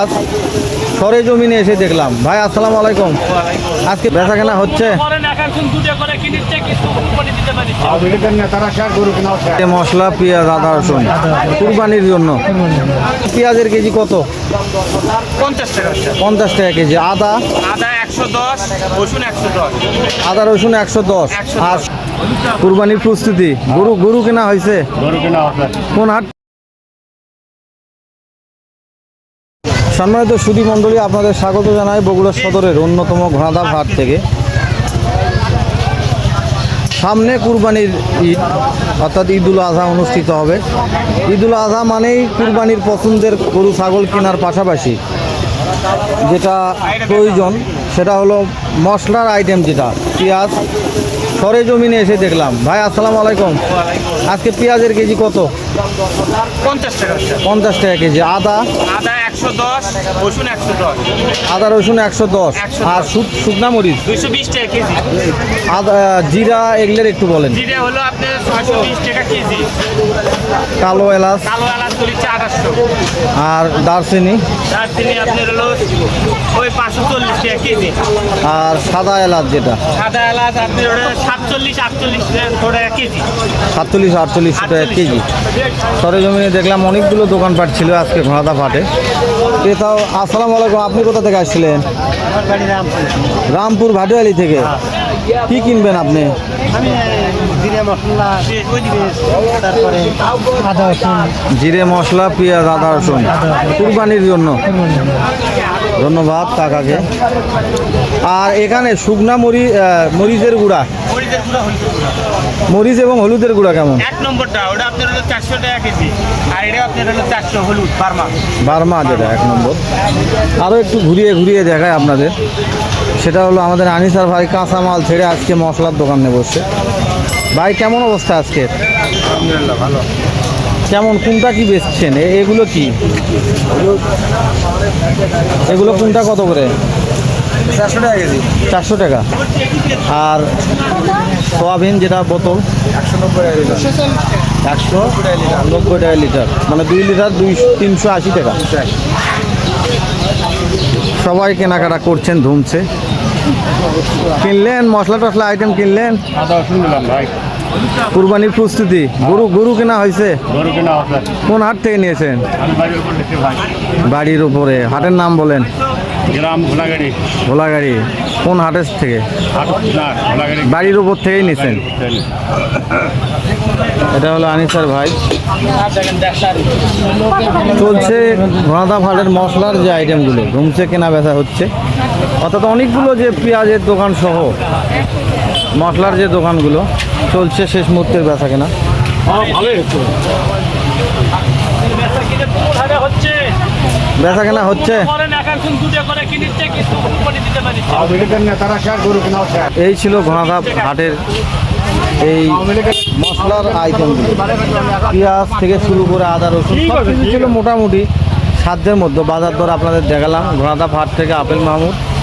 আজ সরে জমিনে এসে দেখলাম। ভাই আসসালামু আলাইকুম। আজকে বেচা কেনা হচ্ছে মশলা পেঁয়াজ আদা রসুন কুরবানির জন্য। পেঁয়াজের কেজি কত? পঞ্চাশ টাকা পঞ্চাশ টাকা কেজি। আদা? আদা একশো দশ রসুন একশো দশ। আদা রসুন একশো দশ আর কুরবানির প্রস্তুতি। গরু গরু কেনা হয়েছে। কোন হাট? সম্মানিত সুদী মণ্ডলী, আপনাদের স্বাগত জানাই বগুড়া সদরের অন্যতম ঘোড়াদা হাট থেকে। সামনে কুরবানির ঈদ, অর্থাৎ ঈদুল আজহা অনুষ্ঠিত হবে। ঈদুল আজহা মানেই কুরবানির পছন্দের গরু, ছাগল কেনার পাশাপাশি যেটা প্রয়োজন, সেটা হলো মশলার আইটেম যেটা, পেঁয়াজ সরে জমিনে এসে দেখলাম। ভাই আসসালামু আলাইকুম। আজকে পেঁয়াজের কেজি কত? পঞ্চাশ টাকা। পঞ্চাশ টাকা কেজি। আদা? আদা একশো দশ রসুন একশো দশ। আদা রসুন একশো দশ। আর শুকনা মরিচ? দুইশো বিশ টাকা কেজি। আদা জিরা এগুলোর একটু বলেন। জিরা হলো আপনার ছয়শো বিশ টাকা কেজি। কালো এলাচ। কালো এলাচ চলিচ্ছে আঠাশশো আর দারচিনি। দারচিনি আপনার হলো ওই পাঁচশো চল্লিশ টাকা কেজি। আর সাদা এলাচ যেটা। সাদা এলাচ আপনার ওটা সাতচল্লিশ আটচল্লিশ টাকা কেজি। সাতচল্লিশ আটচল্লিশ টাকা কেজি। সরেজমিনে দেখলাম অনেকগুলো দোকানপাট ছিল আজকে ঘোড়াদা পাটে এটাও আসসালামু আলাইকুম আপনি কোথা থেকে আসছিলেন? রামপুর। ভাটুয়ালি থেকে। কি কিনবেন আপনি? আমি জিরে মশলা তারপরে আদা রসুন। জিরে মশলা পেঁয়াজ আদা রসুন। কুরবানির জন্য। ধন্যবাদ কাকাকে। আর এখানে শুকনা মরি মরিচের গুঁড়া। মরিচ এবং হলুদের গুঁড়া কেমন? এক নম্বরটা ওটা আপনার হলো চারশো টাকা কেজি। আর এটা আপনার হলো চারশো হলুদ বার্মা। বার্মা যেটা এক নম্বর। আরও একটু ঘুরিয়ে ঘুরিয়ে দেখায় আপনাদের। সেটা হলো আমাদের আনিসার ভাই কাঁচামাল ছেড়ে আজকে মশলার দোকানে বসছে। ভাই কেমন অবস্থা আজকে ভালো। কেমন কোনটা কি বেচছেন? এগুলো কি? এগুলো কোনটা কত করে? চারশো টাকা কেজি। চারশো টাকা। আর সোয়াবিন যেটা বোতল? একশো নব্বই একশো নব্বই টাকা লিটার। মানে দুই লিটার দুই তিনশো আশি টাকা। সবাই কেনাকাটা করছেন ধুমছে। কিনলেন? মশলা টশলা আইটেম কিনলেন? কুরবানির প্রস্তুতি। গরু গরু কেনা হয়েছে? কেনা হাট থেকে নিয়েছেন? বাড়ির উপর। হাটের নাম বলেন। ভোলাগাড়ি। কোন হাটের থেকে? বাড়ির উপর থেকেই নিয়েছেন এটা হলো আনিসার ভাই। চলছে ঘোড়াদা ফাটের মশলার যে আইটেমগুলো ধুমছে কেনা বেচা হচ্ছে। অর্থাৎ অনেকগুলো যে পেঁয়াজের দোকান সহ মশলার যে দোকানগুলো চলছে শেষ মুহূর্তের বেচা কেনা? হচ্ছে। বেচা কেনা হচ্ছে? এই ছিল ঘোড়াদা হাটের এই মশলার আইটেমগুলো পেঁয়াজ থেকে শুরু করে আদা রসুন সব কিছু ছিল মোটামুটি সাধ্যের মধ্যে। বাজার দর আপনাদের দেখালাম। ঘোড়াদা হাট থেকে আপেল মাহমুদ